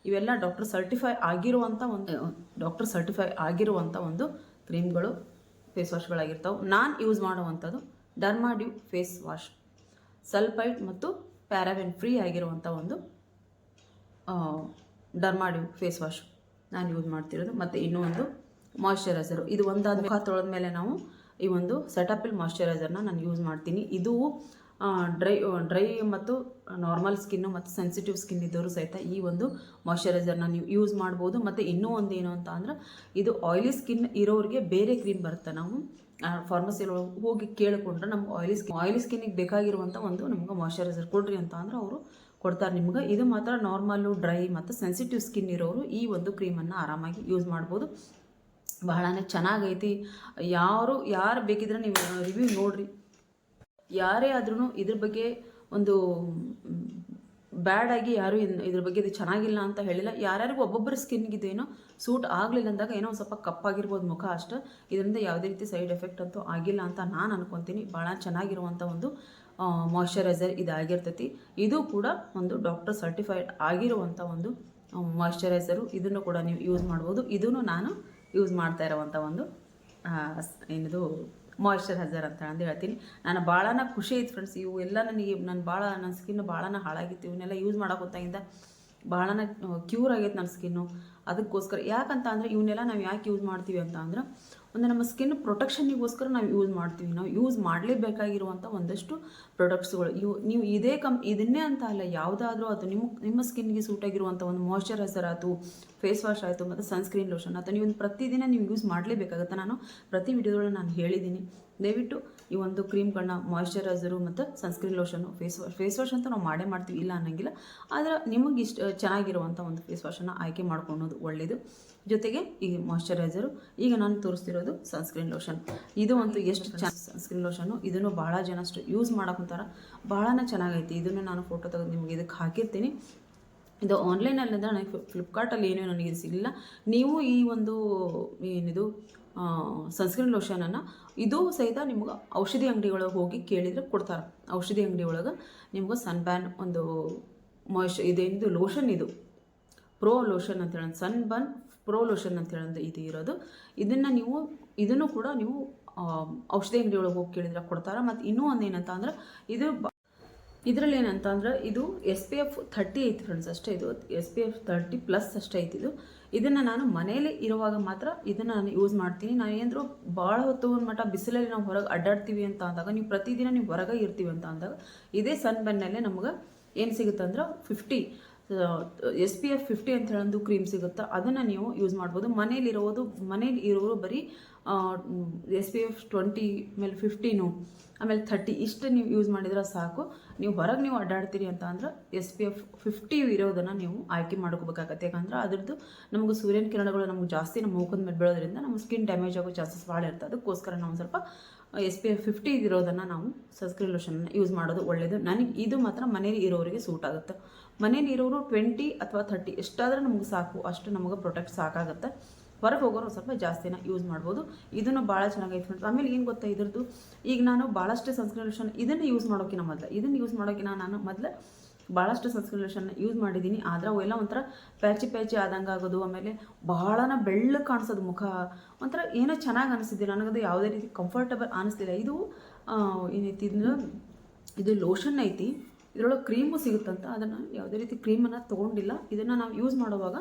ಇವೆಲ್ಲ ಡಾಕ್ಟರ್ ಸರ್ಟಿಫೈ ಆಗಿರುವಂಥ ಒಂದು ಡಾಕ್ಟರ್ ಸರ್ಟಿಫೈ ಆಗಿರುವಂಥ ಒಂದು ಕ್ರೀಮ್ಗಳು ಫೇಸ್ ವಾಶ್ಗಳಾಗಿರ್ತಾವೆ ನಾನು ಯೂಸ್ ಮಾಡುವಂಥದ್ದು ಡರ್ಮಾಡ್ಯೂ ಫೇಸ್ ವಾಶ್ ಸಲ್ಫೈಡ್ ಮತ್ತು ಪ್ಯಾರಾವೆನ್ ಫ್ರೀ ಆಗಿರುವಂಥ ಒಂದು ಡರ್ಮಾಡ್ಯೂ ಫೇಸ್ ವಾಶ್ ನಾನು ಯೂಸ್ ಮಾಡ್ತಿರೋದು. ಮತ್ತು ಇನ್ನೂ ಒಂದು ಮಾಯಶ್ಚರೈಸರು. ಇದು ಒಂದಾದ ಮುಖ ತೊಳೆದ ಮೇಲೆ ನಾವು ಈ ಒಂದು ಸೆಟಪಿಲ್ ಮಾಯಶ್ಚರೈಸರ್ನ ನಾನು ಯೂಸ್ ಮಾಡ್ತೀನಿ. ಇದು ಡ್ರೈ ಡ್ರೈ ಮತ್ತು ನಾರ್ಮಲ್ ಸ್ಕಿನ್ನು ಮತ್ತು ಸೆನ್ಸಿಟಿವ್ ಸ್ಕಿನ್ ಇದ್ದವರು ಸಹಿತ ಈ ಒಂದು ಮಾಯಶ್ಚರೈಸರ್ನ ನೀವು ಯೂಸ್ ಮಾಡ್ಬೋದು. ಮತ್ತು ಇನ್ನೂ ಒಂದು ಏನು ಅಂತ ಇದು ಆಯಿಲಿ ಸ್ಕಿನ್ ಇರೋರಿಗೆ ಬೇರೆ ಕ್ರೀಮ್ ಬರುತ್ತೆ. ನಾವು ಫಾರ್ಮಸಿ ಹೋಗಿ ಕೇಳಿಕೊಂಡ್ರೆ ನಮ್ಮ ಆಯಿಲಿ ಸ್ಕಿನ್ ಆಯಿಲಿ ಸ್ಕಿನ್ನಿಗೆ ಬೇಕಾಗಿರುವಂಥ ಒಂದು ನಮ್ಗೆ ಮಾಯಶ್ಚರೈಸರ್ ಕೊಡ್ರಿ ಅಂತ ಅಂದ್ರೆ ಅವರು ಕೊಡ್ತಾರೆ. ನಿಮ್ಗೆ ಇದು ಮಾತ್ರ ನಾರ್ಮಲ್ಲು ಡ್ರೈ ಮತ್ತು ಸೆನ್ಸಿಟಿವ್ ಸ್ಕಿನ್ ಇರೋರು ಈ ಒಂದು ಕ್ರೀಮನ್ನು ಆರಾಮಾಗಿ ಯೂಸ್ ಮಾಡ್ಬೋದು. ಬಹಳನೇ ಚೆನ್ನಾಗೈತಿ. ಯಾರು ಯಾರು ಬೇಕಿದ್ರೆ ನೀವು ರಿವ್ಯೂ ನೋಡಿರಿ. ಯಾರೇ ಆದ್ರೂ ಇದ್ರ ಬಗ್ಗೆ ಒಂದು ಬ್ಯಾಡ್ ಆಗಿ ಯಾರು ಇದ್ರ ಬಗ್ಗೆ ಇದು ಚೆನ್ನಾಗಿಲ್ಲ ಅಂತ ಹೇಳಿಲ್ಲ. ಯಾರ್ಯಾರಿಗೂ ಒಬ್ಬೊಬ್ಬರ ಸ್ಕಿನ್ಗೆ ಇದೇನೋ ಸೂಟ್ ಆಗಲಿಲ್ಲ ಅಂದಾಗ ಏನೋ ಒಂದು ಸ್ವಲ್ಪ ಕಪ್ಪಾಗಿರ್ಬೋದು ಮುಖ ಅಷ್ಟು. ಇದರಿಂದ ಯಾವುದೇ ರೀತಿ ಸೈಡ್ ಎಫೆಕ್ಟ್ ಅಂತೂ ಆಗಿಲ್ಲ ಅಂತ ನಾನು ಅನ್ಕೊತೀನಿ. ಭಾಳ ಚೆನ್ನಾಗಿರುವಂಥ ಒಂದು ಮಾಯಶ್ಚರೈಸರ್ ಇದಾಗಿರ್ತೈತಿ. ಇದು ಕೂಡ ಒಂದು ಡಾಕ್ಟರ್ ಸರ್ಟಿಫೈಡ್ ಆಗಿರುವಂಥ ಒಂದು ಮಾಯಶ್ಚರೈಸರು ಇದನ್ನು ಕೂಡ ನೀವು ಯೂಸ್ ಮಾಡ್ಬೋದು. ಇದನ್ನು ನಾನು ಯೂಸ್ ಮಾಡ್ತಾ ಇರೋವಂಥ ಒಂದು ಏನಿದು ಮಾಯ್ಶ್ಚರೈಸರ್ ಅಂತ ಅಂದು ಹೇಳ್ತೀನಿ. ನಾನು ಭಾಳನ ಖುಷಿ ಐತೆ ಫ್ರೆಂಡ್ಸ್ ಇವು ಎಲ್ಲ ನನಗೆ ನಾನು ಭಾಳ ನನ್ನ ಸ್ಕಿನ್ ಭಾಳನ ಹಾಳಾಗಿತ್ತು. ಇವನ್ನೆಲ್ಲ ಯೂಸ್ ಮಾಡೋ ಗೊತ್ತಾಗಿಂದ ಭಾಳನ ಕ್ಯೂರ್ ಆಗೈತೆ ನನ್ನ ಸ್ಕಿನ್ನು ಅದಕ್ಕೋಸ್ಕರ ಯಾಕಂತ ಅಂದರೆ ಇವನ್ನೆಲ್ಲ ನಾವು ಯಾಕೆ ಯೂಸ್ ಮಾಡ್ತೀವಿ ಅಂತ ಅಂದ್ರೆ ಒಂದು ನಮ್ಮ ಸ್ಕಿನ್ ಪ್ರೊಟೆಕ್ಷನ್ನಿಗೋಸ್ಕರ ನಾವು ಯೂಸ್ ಮಾಡ್ತೀವಿ. ನಾವು ಯೂಸ್ ಮಾಡಲೇಬೇಕಾಗಿರುವಂಥ ಒಂದಷ್ಟು ಪ್ರೊಡಕ್ಟ್ಸ್ಗಳು ಇವು ನೀವು ಇದೇ ಕಂ, ಇದನ್ನೇ ಅಂತ ಅಲ್ಲ, ಯಾವುದಾದ್ರೂ ಅದು ನಿಮ್ಮ ನಿಮ್ಮ ಸ್ಕಿನ್ಗೆ ಸೂಟ್ ಆಗಿರುವಂಥ ಒಂದು ಮಾಯ್ಶ್ಚರೈಸರ್ ಆಯಿತು ಫೇಸ್ ವಾಶ್ ಆಯಿತು ಮತ್ತು ಸನ್ಸ್ಕ್ರೀನ್ ಲೋಷನ್ ಅಥವಾ ನೀವು ಪ್ರತಿದಿನ ನೀವು ಯೂಸ್ ಮಾಡಲೇಬೇಕಾಗುತ್ತೆ. ನಾನು ಪ್ರತಿ ವಿಡಿಯೋದೊಳಗೆ ನಾನು ಹೇಳಿದ್ದೀನಿ. ದಯವಿಟ್ಟು ಈ ಒಂದು ಕ್ರೀಮ್ಗಳನ್ನ ಮಾಯಿಶ್ಚರೈಸರು ಮತ್ತು sunscreen lotion face wash face wash ಅಂತ ನಾವು ಮಾಡೇ ಮಾಡ್ತೀವಿ, ಇಲ್ಲ ಅನ್ನೋಂಗಿಲ್ಲ. ಆದರೆ ನಿಮಗೆ ಇಷ್ಟ ಚೆನ್ನಾಗಿರುವಂಥ ಒಂದು ಫೇಸ್ ವಾಶನ್ನು ಆಯ್ಕೆ ಮಾಡ್ಕೊಳೋದು ಒಳ್ಳೆಯದು ಜೊತೆಗೆ ಈ ಮಾಯಿಶ್ಚರೈಸರು ಈಗ ನಾನು ತೋರಿಸ್ತಿರೋದು ಸನ್ಸ್ಕ್ರೀನ್ ಲೋಷನ್ ಇದು ಅಂತೂ ಎಷ್ಟು ಚೆನ್ನಾಗಿ ಸನ್ಸ್ಕ್ರೀನ್ ಲೋಷನು ಇದನ್ನು ಭಾಳ ಜನ ಅಷ್ಟು ಯೂಸ್ ಮಾಡೋಕ್ಕಂತಾರೆ ಭಾಳನೇ ಚೆನ್ನಾಗೈತಿ. ಇದನ್ನು ನಾನು ಫೋಟೋ ತೆಗೆದು ನಿಮಗೆ ಇದಕ್ಕೆ ಹಾಕಿರ್ತೀನಿ. ಇದು ಆನ್ಲೈನಲ್ಲಿ ಅಂದರೆ ನನಗೆ ಫ್ಲಿಪ್ಕಾರ್ಟಲ್ಲಿ ಏನೂ ನನಗೆ ಸಿಗಲಿಲ್ಲ. ನೀವು ಈ ಒಂದು, ಏನಿದು ಸನ್ಸ್ಕ್ರೀನ್ ಲೋಷನನ್ನು ಇದು ಸಹಿತ ನಿಮ್ಗೆ ಔಷಧಿ ಅಂಗಡಿಗಳಿಗೆ ಹೋಗಿ ಕೇಳಿದರೆ ಕೊಡ್ತಾರೆ. ಔಷಧಿ ಅಂಗಡಿ ಒಳಗೆ ನಿಮ್ಗೆ ಸನ್ ಬ್ಯಾನ್ ಒಂದು ಮಾಯ್ಶ್ಚ ಇದೇನಿದು ಲೋಷನ್ ಇದು. ಪ್ರೋ ಲೋಷನ್ ಅಂತ ಹೇಳೋದು ಸನ್ ಬನ್ ಪ್ರೋ ಲೋಷನ್ ಅಂತ ಹೇಳೋದು ಇದು ಇರೋದು. ಇದನ್ನು ನೀವು ಇದನ್ನು ಕೂಡ ನೀವು ಔಷಧಿ ಅಂಗಡಿ ಒಳಗೆ ಹೋಗಿ ಕೇಳಿದ್ರೆ ಕೊಡ್ತಾರೆ. ಮತ್ತು ಇನ್ನೂ ಒಂದು ಏನಂತ ಅಂದ್ರೆ ಇದು ಇದರಲ್ಲಿ ಏನಂತ ಅಂದ್ರೆ ಇದು ಎಸ್ ಪಿ ಎಫ್ ಥರ್ಟಿ ಐತಿ ಫ್ರೆಂಡ್ಸ್ ಅಷ್ಟೇ ಇದು. S P F thirty plus ಅಷ್ಟೇ ಐತಿ ಇದು. ಇದನ್ನು ನಾನು ಮನೇಲಿ ಇರುವಾಗ ಮಾತ್ರ ಇದನ್ನು ನಾನು ಯೂಸ್ ಮಾಡ್ತೀನಿ. ನಾನು ಏನಾದರೂ ಭಾಳ ಹೊತ್ತು ಒಂದು ಮಟ್ಟ ಬಿಸಿಲಲ್ಲಿ ನಾವು ಹೊರಗೆ ಅಡ್ಡಾಡ್ತೀವಿ ಅಂತ ಅಂದಾಗ, ನೀವು ಪ್ರತಿದಿನ ನೀವು ಹೊರಗೆ ಇರ್ತೀವಿ ಅಂತ ಅಂದಾಗ, ಇದೇ ಸನ್ ಬೆನ್ನಲ್ಲೇ ನಮ್ಗೆ ಏನು ಸಿಗುತ್ತೆ ಅಂದ್ರೆ fifty S P F fifty ಅಂತ ಹೇಳೊಂದು ಕ್ರೀಮ್ ಸಿಗುತ್ತೆ? ಅದನ್ನು ನೀವು ಯೂಸ್ ಮಾಡ್ಬೋದು. ಮನೇಲಿರೋದು, ಮನೇಲಿ ಇರೋರು ಬರೀ ಎಸ್ ಪಿ ಎಫ್ ಟ್ವೆಂಟಿ ಆಮೇಲೆ ಫಿಫ್ಟೀನು ಆಮೇಲೆ ಥರ್ಟಿ ಇಷ್ಟು ನೀವು ಯೂಸ್ ಮಾಡಿದ್ರೆ ಸಾಕು. ನೀವು ಹೊರಗೆ ನೀವು ಅಡ್ಡಾಡ್ತೀರಿ ಅಂತ ಅಂದ್ರೆ ಎಸ್ ಪಿ ಎಫ್ ಫಿಫ್ಟಿ ಇರೋದನ್ನು ನೀವು ಆಯ್ಕೆ ಮಾಡ್ಕೋಬೇಕಾಗತ್ತೆ. ಯಾಕಂದ್ರೆ ಅದ್ರದ್ದು ನಮಗೆ ಸೂರ್ಯನ ಕಿರಣಗಳು ನಮ್ಗೆ ಜಾಸ್ತಿ ನಮ್ಮ ಮುಖದ ಮೇಲೆ ಬೀಳೋದ್ರಿಂದ ನಮ್ಮ ಸ್ಕಿನ್ ಡ್ಯಾಮೇಜ್ ಆಗೋ ಚಾನ್ಸಸ್ ಭಾಳ ಇರ್ತದೆ. ಅದಕ್ಕೋಸ್ಕರ ನಾವು ಸ್ವಲ್ಪ ಎಸ್ ಪಿ ಎಫ್ ಫಿಫ್ಟಿ ಇರೋದನ್ನು ನಾವು ಸನ್ಸ್ಕ್ರೀನ್ ಲೋಷನ್ನ ಯೂಸ್ ಮಾಡೋದು ಒಳ್ಳೆಯದು ನನಗೆ ಇದು ಮಾತ್ರ ಮನೇಲಿ ಇರೋರಿಗೆ ಸೂಟ್ ಆಗುತ್ತೆ. ಮನೇಲಿ ಇರೋರು ಟ್ವೆಂಟಿ ಅಥವಾ ಥರ್ಟಿ ಎಷ್ಟಾದರೂ ನಮ್ಗೆ ಸಾಕು, ಅಷ್ಟು ನಮಗೆ ಪ್ರೊಟೆಕ್ಟ್ ಸಾಕಾಗುತ್ತೆ. ಹೊರಗೆ ಹೋಗೋರು ಸ್ವಲ್ಪ ಜಾಸ್ತಿನ ಯೂಸ್ ಮಾಡ್ಬೋದು. ಇದನ್ನು ಭಾಳ ಚೆನ್ನಾಗೈತೆ ಫ್ರೆಂಡ್ಸ್ ಆಮೇಲೆ ಏನು ಗೊತ್ತಾ ಇದ್ರದ್ದು? ಈಗ ನಾನು ಭಾಳಷ್ಟು ಸನ್ಸ್ಕ್ರೀನ್ ಲೋಷನ್ ಇದನ್ನು ಯೂಸ್ ಮಾಡೋಕ್ಕಿಂತ ಮೊದಲು. ಇದನ್ನು ಯೂಸ್ ಮಾಡೋಕ್ಕಿಂತ ನಾನು ಮೊದಲು ಭಾಳಷ್ಟು ಸನ್ಸ್ಕ್ರೀನ್ ಯೂಸ್ ಮಾಡಿದ್ದೀನಿ. ಆದರೆ ಅವೆಲ್ಲ ಒಂಥರ ಪ್ಯಾಚಿ ಪ್ಯಾಚಿ ಆದಂಗೆ ಆಗೋದು, ಆಮೇಲೆ ಬಹಳನ ಬೆಳ್ಳಗೆ ಕಾಣಿಸೋದು ಮುಖ. ಒಂಥರ ಏನೋ ಚೆನ್ನಾಗಿ ಅನಿಸಿದ್ದಿಲ್ಲ ನನಗದು ಯಾವುದೇ ರೀತಿ ಕಂಫರ್ಟಬಲ್ ಅನಿಸ್ತಿಲ್ಲ. ಇದು ಏನೈತಿ ಇದನ್ನ? ಇದು ಲೋಷನ್ ಐತಿ. ಇದರೊಳಗೆ ಕ್ರೀಮು ಸಿಗುತ್ತಂತ. ಅದನ್ನು ಯಾವುದೇ ರೀತಿ ಕ್ರೀಮನ್ನು ತೊಗೊಂಡಿಲ್ಲ. ಇದನ್ನು ನಾವು ಯೂಸ್ ಮಾಡುವಾಗ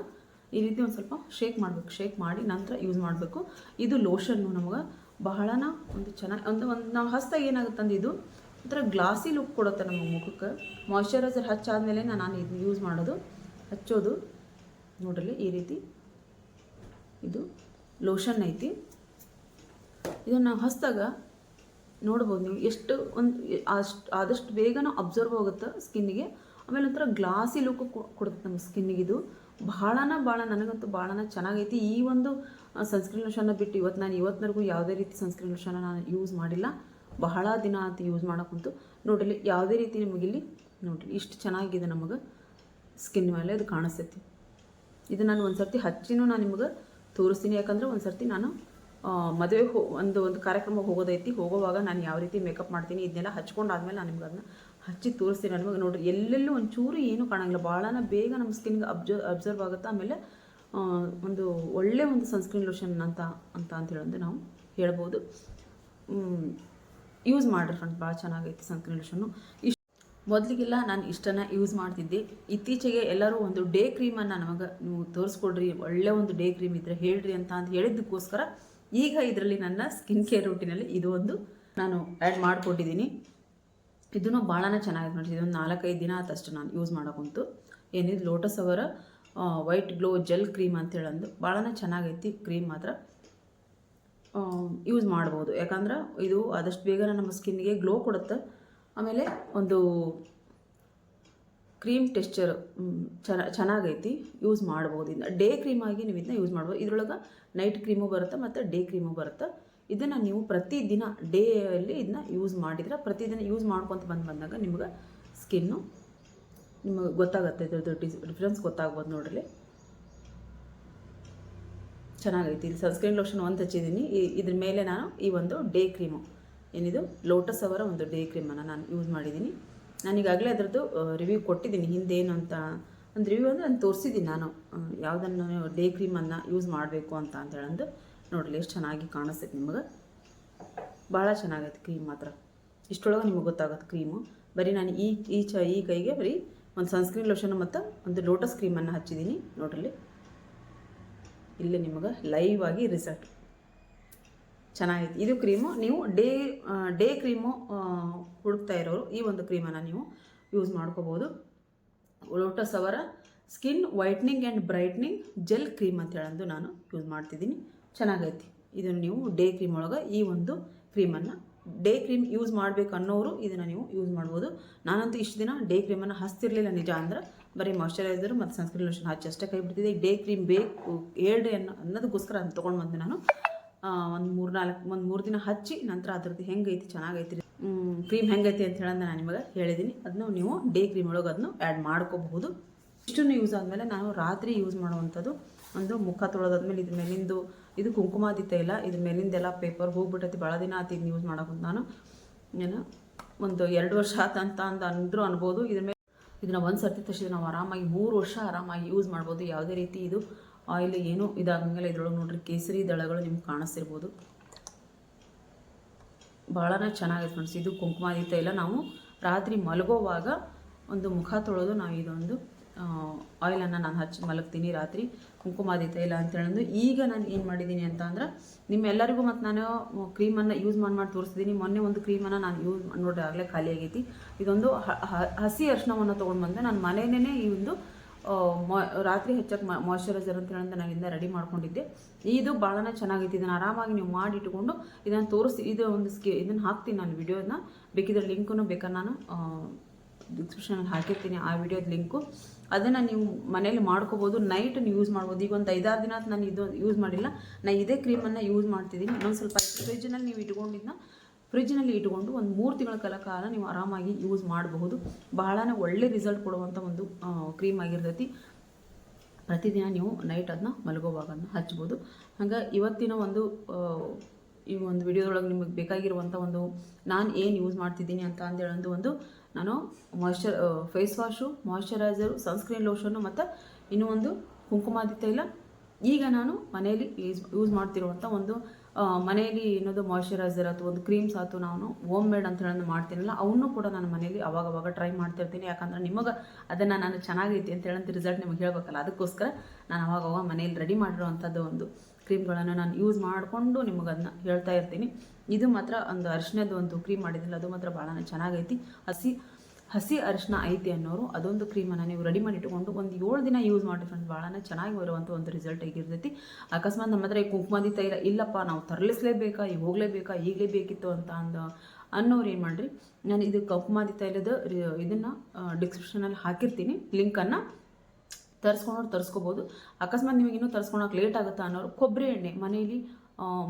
ಈ ರೀತಿ ಒಂದು ಸ್ವಲ್ಪ ಶೇಕ್ ಮಾಡಬೇಕು. ಶೇಕ್ ಮಾಡಿ ನಂತರ ಯೂಸ್ ಮಾಡಬೇಕು. ಇದು ಲೋಷನ್ನು ನಮಗೆ ಬಹಳನ ಒಂದು ಚೆನ್ನಾಗಿ, ಒಂದು ಒಂದು, ನಾವು ಹಸ್ತಾಗ ಏನಾಗುತ್ತಂದು ಇದು ಒಂಥರ ಗ್ಲಾಸಿ ಲುಕ್ ಕೊಡುತ್ತೆ ನಮ್ಮ ಮುಖಕ್ಕೆ. ಮಾಯ್ಶ್ಚರೈಸರ್ ಹಚ್ಚಾದ್ಮೇಲೆ ನಾನು ಇದನ್ನ ಯೂಸ್ ಮಾಡೋದು. ಹಚ್ಚೋದು. ನೋಡ್ರಿ ಈ ರೀತಿ. ಇದು ಲೋಷನ್ ಐತಿ. ಇದನ್ನು ನಾವು ಹಚ್ಚಿದಾಗ ನೋಡ್ಬೋದು ನೀವು ಎಷ್ಟು ಒಂದು ಅಷ್ಟು, ಆದಷ್ಟು ಬೇಗನೂ ಅಬ್ಸರ್ವ್ ಆಗುತ್ತೆ ಸ್ಕಿನ್ನಿಗೆ ಆಮೇಲೆ ಒಂಥರ ಗ್ಲಾಸಿ ಲುಕ್ ಕೊಡುತ್ತೆ ನಮ್ಮ ಸ್ಕಿನ್ನಿಗೆ ಇದು. ಭಾಳನ ಭಾಳ ನನಗಂತೂ ಭಾಳನ ಚೆನ್ನಾಗೈತಿ. ಈ ಒಂದು ಸನ್ಸ್ಕ್ರೀನ್ ಲೋಷನ್ನ ಬಿಟ್ಟು ಇವತ್ತು ನಾನು ಇವತ್ತಿನವರೆಗೂ ಯಾವುದೇ ರೀತಿ ಸನ್ಸ್ಕ್ರೀನ್ ಲೋಷನ್ನ ನಾನು ಯೂಸ್ ಮಾಡಿಲ್ಲ. ಬಹಳ ದಿನ ಆತು ಯೂಸ್ ಮಾಡೋಕ್ಕಂತೂ ನೋಡ್ರಿ, ಯಾವುದೇ ರೀತಿ ನಿಮಗಿಲ್ಲಿ ನೋಡ್ರಿ, ಇಷ್ಟು ಚೆನ್ನಾಗಿದೆ ನಮಗೆ ಸ್ಕಿನ್ ಮೇಲೆ ಅದು ಕಾಣಿಸ್ತೈತಿ. ಇದು ನಾನು ಒಂದು ಸರ್ತಿ ಹಚ್ಚಿನೂ ನಾನು ನಿಮಗೆ ತೋರಿಸ್ತೀನಿ. ಯಾಕಂದ್ರೆ ಒಂದು ಸರ್ತಿ ನಾನು ಮದುವೆ ಹೋ, ಒಂದು ಒಂದು ಕಾರ್ಯಕ್ರಮ ಹೋಗೋದೈತಿ. ಹೋಗೋವಾಗ ನಾನು ಯಾವ ರೀತಿ ಮೇಕಪ್ ಮಾಡ್ತೀನಿ, ಇದನ್ನೆಲ್ಲ ಹಚ್ಕೊಂಡಾದ್ಮೇಲೆ ನಾನು ನಿಮ್ಗೆ ಅದನ್ನ ಹಚ್ಚಿ ತೋರಿಸ್ತೀನಿ. ನಿಮಗೆ ನೋಡ್ರಿ, ಎಲ್ಲೆಲ್ಲೂ ಒಂಚೂರು ಏನೂ ಕಾಣಂಗಿಲ್ಲ. ಭಾಳನ ಬೇಗ ನಮ್ಮ ಸ್ಕಿನ್ಗೆ ಅಬ್ಜರ್ ಅಬ್ಸರ್ವ್ ಆಗುತ್ತೆ, ಆಮೇಲೆ ಒಂದು ಒಳ್ಳೆ ಒಂದು ಸನ್ಸ್ಕ್ರೀನ್ ಲೋಷನ್ ಅಂತ ಅಂತ ಅಂತ ನಾವು ಹೇಳ್ಬೋದು. ಯೂಸ್ ಮಾಡ್ರಿ ಫ್ರೆಂಡ್ಸ್ ಭಾಳ ಚೆನ್ನಾಗೈತಿ ಸನ್ಸ್ಕ್ರೀನ್ ಲೋಷನ್ನು ಇಷ್ಟು ಮೊದಲಿಗೆಲ್ಲ ನಾನು ಇಷ್ಟನ್ನು ಯೂಸ್ ಮಾಡ್ತಿದ್ದೆ. ಇತ್ತೀಚೆಗೆ ಎಲ್ಲರೂ ಒಂದು ಡೇ ಕ್ರೀಮನ್ನು ನಮಗೆ ನೀವು ತೋರಿಸ್ಕೊಡ್ರಿ, ಒಳ್ಳೆ ಒಂದು ಡೇ ಕ್ರೀಮ್ ಇದ್ದರೆ ಹೇಳ್ರಿ ಅಂತ ಅಂತ ಹೇಳಿದ್ದಕ್ಕೋಸ್ಕರ ಈಗ ಇದರಲ್ಲಿ ನನ್ನ ಸ್ಕಿನ್ ಕೇರ್ ರೂಟಿನಲ್ಲಿ ಇದು ಒಂದು ನಾನು ಆ್ಯಡ್ ಮಾಡಿಕೊಟ್ಟಿದ್ದೀನಿ. ಇದನ್ನು ಭಾಳನೇ ಚೆನ್ನಾಗಿದೆ ನೋಡಿ ಇದೊಂದು ನಾಲ್ಕೈದು ದಿನ ಆತಷ್ಟು ನಾನು ಯೂಸ್ ಮಾಡೋಕ್ಕಂತು ಏನಿದು ಲೋಟಸ್ ಅವರ ವೈಟ್ ಗ್ಲೋ ಜೆಲ್ ಕ್ರೀಮ್ ಅಂತ ಹೇಳಂದು. ಭಾಳನ ಚೆನ್ನಾಗೈತಿ ಕ್ರೀಮ್ ಮಾತ್ರ. ಯೂಸ್ ಮಾಡ್ಬೋದು. ಯಾಕಂದ್ರೆ ಇದು ಆದಷ್ಟು ಬೇಗ ನಮ್ಮ ಸ್ಕಿನ್ಗೆ ಗ್ಲೋ ಕೊಡುತ್ತೆ. ಆಮೇಲೆ ಒಂದು ಕ್ರೀಮ್ ಟೆಕ್ಸ್ಚರ್ ಚೆನ್ನ ಚೆನ್ನಾಗೈತಿ ಯೂಸ್ ಮಾಡ್ಬೋದು. ಇದನ್ನ ಡೇ ಕ್ರೀಮ್ ಆಗಿ ನೀವು ಇದನ್ನ ಯೂಸ್ ಮಾಡ್ಬೋದು. ಇದರೊಳಗೆ ನೈಟ್ ಕ್ರೀಮು ಬರುತ್ತೆ ಮತ್ತು ಡೇ ಕ್ರೀಮು ಬರುತ್ತೆ. ಇದನ್ನು ನೀವು ಪ್ರತಿದಿನ ಡೇ ಅಲ್ಲಿ ಇದನ್ನ ಯೂಸ್ ಮಾಡಿದ್ರೆ ಪ್ರತಿದಿನ ಯೂಸ್ ಮಾಡ್ಕೊತ ಬಂದು ಬಂದಾಗ ನಿಮ್ಗೆ ಸ್ಕಿನ್ನು ನಿಮಗೆ ಗೊತ್ತಾಗುತ್ತೆ. ಇದ್ರದ್ದು ಡಿಫ್ರೆನ್ಸ್ ಗೊತ್ತಾಗ್ಬೋದು ನೋಡ್ರಿ. ಚೆನ್ನಾಗೈತಿ. ಇಲ್ಲಿ ಸನ್ಸ್ಕ್ರೀನ್ ಲೋಷನ್ ಒಂದು ಹಚ್ಚಿದ್ದೀನಿ ಇದ್ರ ಮೇಲೆ ನಾನು ಈ ಒಂದು ಡೇ ಕ್ರೀಮು ಏನಿದು? ಲೋಟಸ್ ಅವರ ಒಂದು ಡೇ ಕ್ರೀಮನ್ನು ನಾನು ಯೂಸ್ ಮಾಡಿದ್ದೀನಿ ನಾನು ಈಗಾಗಲೇ ಅದರದ್ದು ರಿವ್ಯೂ ಕೊಟ್ಟಿದ್ದೀನಿ ಹಿಂದೇನು ಅಂತ, ಒಂದು ರಿವ್ಯೂ ಅಂದರೆ ನಾನು ತೋರಿಸಿದ್ದೀನಿ ನಾನು. ಯಾವುದನ್ನು ಡೇ ಕ್ರೀಮನ್ನು ಯೂಸ್ ಮಾಡಬೇಕು ಅಂತ ಅಂತ ಹೇಳಂದು ನೋಡಲಿ, ಎಷ್ಟು ಚೆನ್ನಾಗಿ ಕಾಣಿಸ್ತೈತೆ ನಿಮಗೆ. ಭಾಳ ಚೆನ್ನಾಗೈತೆ ಕ್ರೀಮ್ ಮಾತ್ರ. ಇಷ್ಟೊಳಗೆ ನಿಮಗೆ ಗೊತ್ತಾಗುತ್ತೆ ಕ್ರೀಮು ಬರೀ ನಾನು ಈ ಈ ಚ, ಈ ಕೈಗೆ ಬರೀ ಒಂದು ಸನ್ಸ್ಕ್ರೀನ್ ಲೋಷನ್ ಮತ್ತು ಒಂದು ಲೋಟಸ್ ಕ್ರೀಮನ್ನು ಹಚ್ಚಿದ್ದೀನಿ ನೋಡ್ರಲ್ಲಿ ಇಲ್ಲಿ ನಿಮಗೆ ಲೈವ್ ಆಗಿ ರಿಸಲ್ಟ್ ಚೆನ್ನಾಗೈತೆ. ಇದು ಕ್ರೀಮು, ನೀವು ಡೇ ಡೇ ಕ್ರೀಮು ಹುಡುಕ್ತಾ ಇರೋರು ಈ ಒಂದು ಕ್ರೀಮನ್ನು ನೀವು ಯೂಸ್ ಮಾಡ್ಕೋಬೋದು. ಲೋಟಸ್ ಅವರ skin whitening and brightening gel cream ಅಂತ ಹೇಳಂದು ನಾನು ಯೂಸ್ ಮಾಡ್ತಿದ್ದೀನಿ. ಚೆನ್ನಾಗೈತಿ. ಇದನ್ನು ನೀವು ಡೇ ಕ್ರೀಮ್ ಒಳಗೆ ಈ ಒಂದು ಕ್ರೀಮನ್ನು ಡೇ ಕ್ರೀಮ್ ಯೂಸ್ ಮಾಡಬೇಕು ಅನ್ನೋರು ಇದನ್ನು ನೀವು ಯೂಸ್ ಮಾಡ್ಬೋದು. ನಾನಂತೂ ಇಷ್ಟು ದಿನ ಡೇ ಕ್ರೀಮನ್ನು ಹಸ್ತಿರಲಿಲ್ಲ ನಿಜ ಅಂದ್ರೆ ಬರೀ ಮಾಯ್ಶ್ಚರೈಸರ್ ಮತ್ತು ಸನ್ಸ್ಕ್ರೀನ್ ಲೋಷನ್ ಹಚ್ಚಿ ಅಷ್ಟೇ ಕೈ ಬಿಡ್ತಿದ್ದೆ. ಡೇ ಕ್ರೀಮ್ ಬೇಕು ಹೇಳ್ರಿ ಅನ್ನೋ ಅನ್ನೋದಕ್ಕೋಸ್ಕರ ನಾನು ತೊಗೊಂಡು ಬಂದೆ ನಾನು. ಒಂದು ಮೂರು ನಾಲ್ಕು, ಒಂದು ಮೂರು ದಿನ ಹಚ್ಚಿ ನಂತರ ಅದ್ರದ್ದು ಹೆಂಗೈತಿ, ಚೆನ್ನಾಗೈತಿ ಕ್ರೀಮ್ ಹೆಂಗೈತಿ ಅಂತ ಹೇಳೋದು ನಾನು ನಿಮಗೆ ಹೇಳಿದ್ದೀನಿ ಅದನ್ನು ನೀವು ಡೇ ಕ್ರೀಮ್ ಒಳಗೆ ಅದನ್ನು ಆ್ಯಡ್ ಮಾಡ್ಕೋಬಹುದು. ಇಷ್ಟನ್ನು ಯೂಸ್ ಆದಮೇಲೆ ನಾನು ರಾತ್ರಿ ಯೂಸ್ ಮಾಡುವಂಥದ್ದು ಒಂದು ಮುಖ ತೊಳೆದಾದ್ಮೇಲೆ ಇದ್ರ ಮೇಲಿಂದು, ಇದು ಕುಂಕುಮಾದಿತ್ತ ಇಲ್ಲ, ಇದ್ರ ಮೇಲಿಂದೆಲ್ಲ ಪೇಪರ್ ಹೋಗ್ಬಿಟ್ಟೈತಿ. ಭಾಳ ದಿನ ಆತು ಇದನ್ನ ಯೂಸ್ ಮಾಡೋಕ್ಕಂತ ನಾನು. ಏನು, ಒಂದು ಎರಡು ವರ್ಷ ಆತಂತ ಅಂತ ಅಂದರೂ ಅನ್ಬೋದು. ಇದ್ರ ಮೇಲೆ ಇದನ್ನ ಒಂದು ಸರ್ತಿ ತರಿಸಿದ್ರೆ ನಾವು ಆರಾಮಾಗಿ ಮೂರು ವರ್ಷ ಆರಾಮಾಗಿ ಯೂಸ್ ಮಾಡ್ಬೋದು. ಯಾವುದೇ ರೀತಿ ಇದು ಆಯಿಲ್ ಏನೂ ಇದಾಗಂಗಿಲ್ಲ ಇದ್ರೊಳಗೆ ನೋಡ್ರಿ ಕೇಸರಿ ದಳಗಳು ನಿಮ್ಗೆ ಕಾಣಿಸ್ತಿರ್ಬೋದು. ಭಾಳನೇ ಚೆನ್ನಾಗಿದೆ ಫ್ರೆಂಡ್ಸ್. ಇದು ಕುಂಕುಮಾದಿ ತೈಲ ನಾವು ರಾತ್ರಿ ಮಲಗೋವಾಗ ಒಂದು ಮುಖ ತೊಳೆದು ನಾವು ಇದೊಂದು ಆಯಿಲನ್ನು ನಾನು ಹಚ್ಚಿ ಮಲಗ್ತೀನಿ. ರಾತ್ರಿ ಕುಂಕುಮಾದಿ ತೈಲ ಅಂತ ಹೇಳಿದ್ರು ಈಗ ನಾನು ಏನು ಮಾಡಿದ್ದೀನಿ ಅಂತ ಅಂದ್ರೆ, ನಿಮ್ಮೆಲ್ಲರಿಗೂ ಮತ್ತು ನಾನು ಕ್ರೀಮನ್ನು ಯೂಸ್ ಮಾಡಿ ಮಾಡಿ ತೋರಿಸಿದ್ದೀನಿ ಮೊನ್ನೆ ಒಂದು ಕ್ರೀಮನ್ನು ನಾನು ಯೂಸ್ ನೋಡಿ ಆಗಲೇ ಖಾಲಿ ಆಗೈತಿ. ಇದೊಂದು ಹಸಿ ಅರ್ಶನವನ್ನು ತೊಗೊಂಡು ಬಂದೆ ನಾನು ಮನೆಯೇ ಈ ಒಂದು ಮೊ, ರಾತ್ರಿ ಹೆಚ್ಚಕ್ಕೆ ಮಾಯಶ್ಚರೈಸರ್ ಅಂತ ಹೇಳಿದ್ರೆ ನಾನು ಇದನ್ನ ರೆಡಿ ಮಾಡ್ಕೊಂಡಿದ್ದೆ. ಇದು ಭಾಳನೇ ಚೆನ್ನಾಗೈತಿ. ಇದನ್ನು ಆರಾಮಾಗಿ ನೀವು ಮಾಡಿ ಇಟ್ಕೊಂಡು ಇದನ್ನು ತೋರಿಸಿ, ಇದು ಒಂದು ಸ್ಕಿ ಇದನ್ನು ಹಾಕ್ತೀನಿ ನಾನು ವಿಡಿಯೋನ ಬೇಕಿದ್ರೆ ಲಿಂಕನ್ನು ಬೇಕಾದ್ರೆ ನಾನು ಡಿಸ್ಕ್ರಿಪ್ಷನಲ್ಲಿ ಹಾಕಿರ್ತೀನಿ ಆ ವಿಡಿಯೋದ ಲಿಂಕು ಅದನ್ನು ನೀವು ಮನೇಲಿ ಮಾಡ್ಕೋಬೋದು. ನೈಟ್ ನೀವು ಯೂಸ್ ಮಾಡ್ಬೋದು. ಈಗ ಒಂದು ಐದಾರು ದಿನ ನಾನು ಇದು ಯೂಸ್ ಮಾಡಿಲ್ಲ. ನಾನು ಇದೇ ಕ್ರೀಮನ್ನು ಯೂಸ್ ಮಾಡ್ತಿದ್ದೀನಿ. ಇನ್ನೊಂದು ಸ್ವಲ್ಪ ಫ್ರಿಜ್ನಲ್ಲಿ ನೀವು ಇಟ್ಕೊಂಡಿದ್ದನ್ನ ಫ್ರಿಜ್ನಲ್ಲಿ ಇಟ್ಕೊಂಡು ಒಂದು ಮೂರು ತಿಂಗಳ ಕಾಲ ಕಾಲ ನೀವು ಆರಾಮಾಗಿ ಯೂಸ್ ಮಾಡಬಹುದು. ಬಹಳನೇ ಒಳ್ಳೆ ರಿಸಲ್ಟ್ ಕೊಡುವಂಥ ಒಂದು ಕ್ರೀಮ್ ಆಗಿರ್ತೈತಿ. ಪ್ರತಿದಿನ ನೀವು ನೈಟ್ ಅದನ್ನ ಮಲಗೋವಾಗ ಅದನ್ನ ಹಚ್ಬೋದು. ಹಂಗೆ ಇವತ್ತಿನ ಒಂದು ಈ ಒಂದು ವಿಡಿಯೋದೊಳಗೆ ನಿಮಗೆ ಬೇಕಾಗಿರುವಂಥ ಒಂದು ನಾನು ಏನು ಯೂಸ್ ಮಾಡ್ತಿದ್ದೀನಿ ಅಂತ ಅಂದೇಳಂದು ಒಂದು ನಾನು moisture face wash moisturiser sunscreen lotion ಮತ್ತು ಇನ್ನೂ ಒಂದು ಕುಂಕುಮಾದಿ ತೈಲ ಈಗ ನಾನು ಮನೆಯಲ್ಲಿ ಯೂಸ್ ಯೂಸ್ ಮಾಡ್ತಿರುವಂಥ ಒಂದು ಮನೆಯಲ್ಲಿ ಏನದು ಮಾಯ್ಶ್ಚರೈಸರ್ ಅಥವಾ ಒಂದು ಕ್ರೀಮ್ಸ್ ಆಯ್ತು ನಾನು ಹೋಮ್ ಮೇಡ್ ಅಂತ ಹೇಳೋದು ಮಾಡ್ತೀನಲ್ಲ ಅವನ್ನೂ ಕೂಡ ನಾನು ಮನೇಲಿ ಅವಾಗವಾಗ ಅವಾಗ ಟ್ರೈ ಮಾಡ್ತಿರ್ತೀನಿ. ಯಾಕಂದ್ರೆ ನಿಮಗೆ ಅದನ್ನು ನಾನು ಚೆನ್ನಾಗೈತಿ ಅಂತ ಹೇಳಂತ ರಿಸಲ್ಟ್ ನಿಮಗೆ ಹೇಳ್ಬೇಕಲ್ಲ, ಅದಕ್ಕೋಸ್ಕರ ನಾನು ಅವಾಗ ಅವಾಗ ಮನೇಲಿ ರೆಡಿ ಮಾಡಿರೋವಂಥದ್ದು ಒಂದು ಕ್ರೀಮ್ಗಳನ್ನು ನಾನು ಯೂಸ್ ಮಾಡಿಕೊಂಡು ನಿಮಗೆ ಅದನ್ನ ಹೇಳ್ತಾ ಇರ್ತೀನಿ. ಇದು ಮಾತ್ರ ಒಂದು ಅರಿಶಿನದ ಒಂದು ಕ್ರೀಮ್ ಮಾಡಿದ್ದಿಲ್ಲ ಅದು ಮಾತ್ರ ಭಾಳ ಚೆನ್ನಾಗೈತಿ. ಹಸಿ ಹಸಿ ಅರಿಶಿನ ಐತಿ ಅನ್ನೋರು ಅದೊಂದು ಕ್ರೀಮನ್ನು ನೀವು ರೆಡಿ ಮಾಡಿ ಇಟ್ಕೊಂಡು ಒಂದು ಏಳು ದಿನ ಯೂಸ್ ಮಾಡಿ ಫ್ರೆಂಡ್ಸ್ ಭಾಳ ಚೆನ್ನಾಗಿ ಬರುವಂಥ ಒಂದು ರಿಸಲ್ಟ್ ಆಗಿರ್ತೈತಿ. ಅಕಸ್ಮಾತ್ ನಮ್ಮ ಹತ್ರ ಈ ಕುಂಕುಮದಿ ತೈಲ ಇಲ್ಲಪ್ಪ, ನಾವು ತರಲಿಸ್ಲೇಬೇಕಾ ಈಗ ಹೋಗಲೇಬೇಕಾ, ಈಗಲೇ ಬೇಕಿತ್ತು ಅಂತ ಅಂದ, ಅನ್ನೋರು ಏನು ಮಾಡಿರಿ, ನಾನು ಇದು ಕುಂಕುಮಾದಿ ತೈಲದ ಇದನ್ನು ಡಿಸ್ಕ್ರಿಪ್ಷನಲ್ಲಿ ಹಾಕಿರ್ತೀನಿ. ಲಿಂಕನ್ನು ತರಿಸ್ಕೊಂಡವ್ರು ತರಿಸ್ಕೋಬೋದು. ಅಕಸ್ಮಾತ್ ನಿಮಗೆ ಇನ್ನೂ ತರಿಸ್ಕೊಳಕ್ಕೆ ಲೇಟ್ ಆಗುತ್ತೆ ಅನ್ನೋರು ಕೊಬ್ಬರಿ ಎಣ್ಣೆ ಮನೆಯಲ್ಲಿ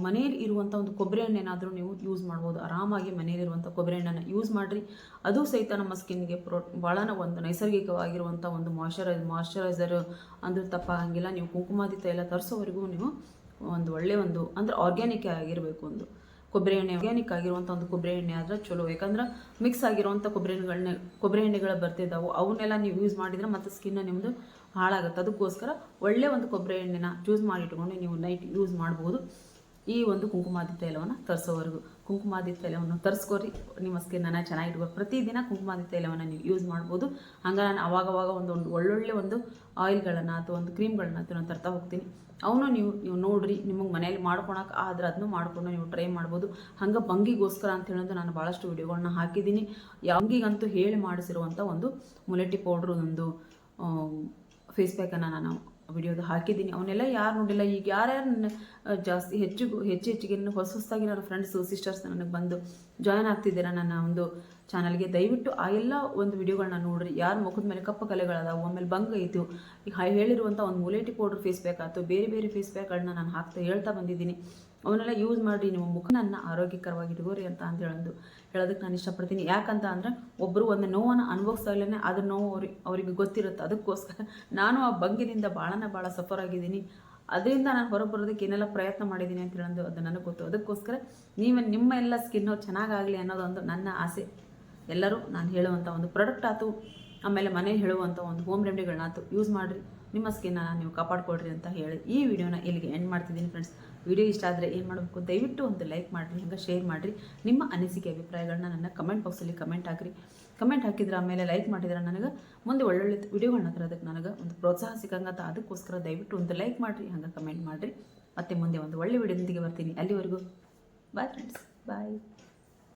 ಮನೆಯಲ್ಲಿ ಇರುವಂಥ ಒಂದು ಕೊಬ್ಬರಿ ಎಣ್ಣೆನಾದರೂ ನೀವು ಯೂಸ್ ಮಾಡ್ಬೋದು. ಆರಾಮಾಗಿ ಮನೆಯಲ್ಲಿರುವಂಥ ಕೊಬ್ಬರಿ ಎಣ್ಣೆನ ಯೂಸ್ ಮಾಡಿರಿ. ಅದು ಸಹಿತ ನಮ್ಮ ಸ್ಕಿನ್ಗೆ ಪ್ರೋ ಭಾಳ ಒಂದು ನೈಸರ್ಗಿಕವಾಗಿರುವಂಥ ಒಂದು ಮಾಯ್ಶ್ಚರೈಸ್ ಮಾಯ್ಶ್ಚರೈಸರ್ ಅಂದ್ರೆ ತಪ್ಪಾಗಂಗಿಲ್ಲ ನೀವು ಕುಂಕುಮಾದಿ ತೈಲ ತರಿಸೋವರೆಗೂ ನೀವು ಒಂದು ಒಳ್ಳೆ ಒಂದು ಅಂದ್ರೆ ಆರ್ಗ್ಯಾನಿಕ್ ಆಗಿರಬೇಕು ಒಂದು. ಕೊಬ್ಬರಿ ಎಣ್ಣೆ ಆರ್ಗ್ಯಾನಿಕ್ ಆಗಿರುವಂಥ ಒಂದು ಕೊಬ್ಬರಿ ಎಣ್ಣೆ ಆದರೆ ಚಲೋ. ಯಾಕಂದ್ರೆ ಮಿಕ್ಸ್ ಆಗಿರುವಂಥ ಕೊಬ್ಬರಿ ಎಣ್ಣೆಗಳನ್ನ ಕೊಬ್ಬರಿ ಎಣ್ಣೆಗಳು ಬರ್ತಿದ್ದಾವೆ ಅವನ್ನೆಲ್ಲ ನೀವು ಯೂಸ್ ಮಾಡಿದ್ರೆ ಮತ್ತು ಸ್ಕಿನ್ನ ನಿಮ್ಮದು ಹಾಳಾಗುತ್ತೆ. ಅದಕ್ಕೋಸ್ಕರ ಒಳ್ಳೆಯ ಒಂದು ಕೊಬ್ಬರಿ ಎಣ್ಣೆನ ಚೂಸ್ ಮಾಡಿ ಇಟ್ಕೊಂಡು ನೀವು ನೈಟ್ ಯೂಸ್ ಮಾಡ್ಬೋದು. ಈ ಒಂದು ಕುಂಕುಮಾದಿ ತೈಲವನ್ನು ತರಿಸೋವರೆಗೂ. ಕುಂಕುಮಾದಿ ತೈಲವನ್ನು ತರಿಸ್ಕೊರಿ. ನಿಮ್ಮ ಸ್ಕಿನ್ನನ್ನು ಚೆನ್ನಾಗಿಟ್ಕೋ ಪ್ರತಿದಿನ ಕುಂಕುಮಾದಿ ತೈಲವನ್ನು ನೀವು ಯೂಸ್ ಮಾಡ್ಬೋದು. ಹಂಗೆ ನಾನು ಅವಾಗವಾಗ ಒಂದು ಒಂದು ಒಳ್ಳೊಳ್ಳೆ ಒಂದು ಆಯಿಲ್ಗಳನ್ನು ಅಥವಾ ಒಂದು ಕ್ರೀಮ್ಗಳನ್ನ ಅಥವಾ ನಾನು ತರ್ತಾ ಹೋಗ್ತೀನಿ. ಅವನು ನೀವು ನೀವು ನೋಡ್ರಿ, ನಿಮಗೆ ಮನೇಲಿ ಮಾಡ್ಕೊಳಕ್ಕೆ ಆದ್ರೆ ಅದನ್ನು ಮಾಡಿಕೊಂಡು ನೀವು ಟ್ರೈ ಮಾಡ್ಬೋದು. ಹಂಗೆ ಬಂಗಿಗೋಸ್ಕರ ಅಂತ ಹೇಳೋದು ನಾನು ಭಾಳಷ್ಟು ವಿಡಿಯೋಗಳನ್ನ ಹಾಕಿದ್ದೀನಿ. ಯಾವಂಗಿಗಂತೂ ಹೇಳಿ ಮಾಡಿಸಿರುವಂಥ ಒಂದು ಮುಲೆಟಿ ಪೌಡ್ರ್ ಒಂದು ಫೇಸ್ ಪ್ಯಾಕನ್ನು ನಾನು ವಿಡಿಯೋದು ಹಾಕಿದ್ದೀನಿ. ಅವನ್ನೆಲ್ಲ ಯಾರು ನೋಡಿಲ್ಲ. ಈಗ ಯಾರ್ಯಾರು ನನ್ನ ಜಾಸ್ತಿ ಹೆಚ್ಚು ಹೆಚ್ಚು ಹೆಚ್ಚಿಗೆ ಹೊಸ ಹೊಸದಾಗಿ ನನ್ನ ಫ್ರೆಂಡ್ಸು ಸಿಸ್ಟರ್ಸ್ ನನಗೆ ಬಂದು ಜಾಯ್ನ್ ಆಗ್ತಿದ್ದೀರಾ ನನ್ನ ಒಂದು ಚಾನಲ್ಗೆ ದಯವಿಟ್ಟು ಆ ಎಲ್ಲ ಒಂದು ವಿಡಿಯೋಗಳನ್ನ ನೋಡ್ರಿ. ಯಾರು ಮುಖದ ಮೇಲೆ ಕಪ್ಪು ಕಲೆಗಳದಾವು ಆಮೇಲೆ ಭಂಗ ಇತ್ತು ಈಗ ಹೇಳಿರುವಂಥ ಒಂದು ಮುಲೇಟಿ ಪೌಡ್ರ್ ಫೇಸ್ ಪ್ಯಾಕ್ ಆಯ್ತು. ಬೇರೆ ಬೇರೆ ಫೇಸ್ ಪ್ಯಾಕ್ಗಳನ್ನ ನಾನು ಹಾಕ್ತಾ ಹೇಳ್ತಾ ಬಂದಿದ್ದೀನಿ. ಅವನ್ನೆಲ್ಲ ಯೂಸ್ ಮಾಡಿ ನಿಮ್ಮ ಮುಖನನ್ನ ಆರೋಗ್ಯಕರವಾಗಿ ಇಟ್ಕೋರಿ ಅಂತ ಅಂತ ಹೇಳೋದು ಹೇಳೋದಕ್ಕೆ ನಾನು ಇಷ್ಟಪಡ್ತೀನಿ. ಯಾಕಂತ ಅಂದರೆ ಒಬ್ಬರು ಒಂದು ನೋವನ್ನು ಅನುಭವಿಸಲೇ ಅದು ನೋವು ಅವ್ರಿಗೆ ಅವರಿಗೆ ಗೊತ್ತಿರುತ್ತೆ. ಅದಕ್ಕೋಸ್ಕರ ನಾನು ಆ ಬಂಗಿನಿಂದ ಭಾಳನ ಭಾಳ ಸಫರ್ ಆಗಿದ್ದೀನಿ. ಅದರಿಂದ ನಾನು ಹೊರಬರೋದಕ್ಕೆ ಏನೆಲ್ಲ ಪ್ರಯತ್ನ ಮಾಡಿದ್ದೀನಿ ಅಂತ ಹೇಳೋದು ಅದು ನನಗೆ ಗೊತ್ತು. ಅದಕ್ಕೋಸ್ಕರ ನೀವು ನಿಮ್ಮ ಎಲ್ಲ ಸ್ಕಿನ್ನು ಚೆನ್ನಾಗಾಗಲಿ ಅನ್ನೋದೊಂದು ನನ್ನ ಆಸೆ. ಎಲ್ಲರೂ ನಾನು ಹೇಳುವಂಥ ಒಂದು ಪ್ರಾಡಕ್ಟ್ ಆಯ್ತು ಆಮೇಲೆ ಮನೆ ಹೇಳುವಂಥ ಒಂದು ಹೋಮ್ ರೆಮಿಡಿಗಳನ್ನಾಯ್ತು ಯೂಸ್ ಮಾಡಿರಿ. ನಿಮ್ಮ ಸ್ಕಿನ್ನ ನೀವು ಕಾಪಾಡ್ಕೊಳ್ರಿ ಅಂತ ಹೇಳಿ ಈ ವಿಡಿಯೋನ ಇಲ್ಲಿಗೆ ಎಂಡ್ ಮಾಡ್ತಿದ್ದೀನಿ ಫ್ರೆಂಡ್ಸ್ ವಿಡಿಯೋ ಇಷ್ಟ ಆದರೆ ಏನು ಮಾಡಬೇಕು? ದಯವಿಟ್ಟು ಒಂದು ಲೈಕ್ ಮಾಡಿರಿ, ಹಂಗೆ ಶೇರ್ ಮಾಡಿರಿ. ನಿಮ್ಮ ಅನಿಸಿಕೆ ಅಭಿಪ್ರಾಯಗಳನ್ನ ನನ್ನ ಕಮೆಂಟ್ ಬಾಕ್ಸಲ್ಲಿ ಕಮೆಂಟ್ ಹಾಕಿರಿ. ಕಮೆಂಟ್ ಹಾಕಿದ್ರೆ ಆಮೇಲೆ ಲೈಕ್ ಮಾಡಿದ್ರೆ ನನಗೆ ಮುಂದೆ ಒಳ್ಳೊಳ್ಳೆ ವಿಡಿಯೋಗಳನ್ನ ತರೋದಕ್ಕೆ ನನಗೆ ಒಂದು ಪ್ರೋತ್ಸಾಹ ಸಿಕ್ಕಂಗತ್ತ ಅದಕ್ಕೋಸ್ಕರ ದಯವಿಟ್ಟು ಒಂದು ಲೈಕ್ ಮಾಡಿರಿ, ಹಂಗೆ ಕಮೆಂಟ್ ಮಾಡಿರಿ. ಮತ್ತೆ ಮುಂದೆ ಒಂದು ಒಳ್ಳೆ ವಿಡಿಯೋದೊಂದಿಗೆ ಬರ್ತೀನಿ. ಅಲ್ಲಿವರೆಗೂ ಬಾಯ್ ಫ್ರೆಂಡ್ಸ್ ಬಾಯ್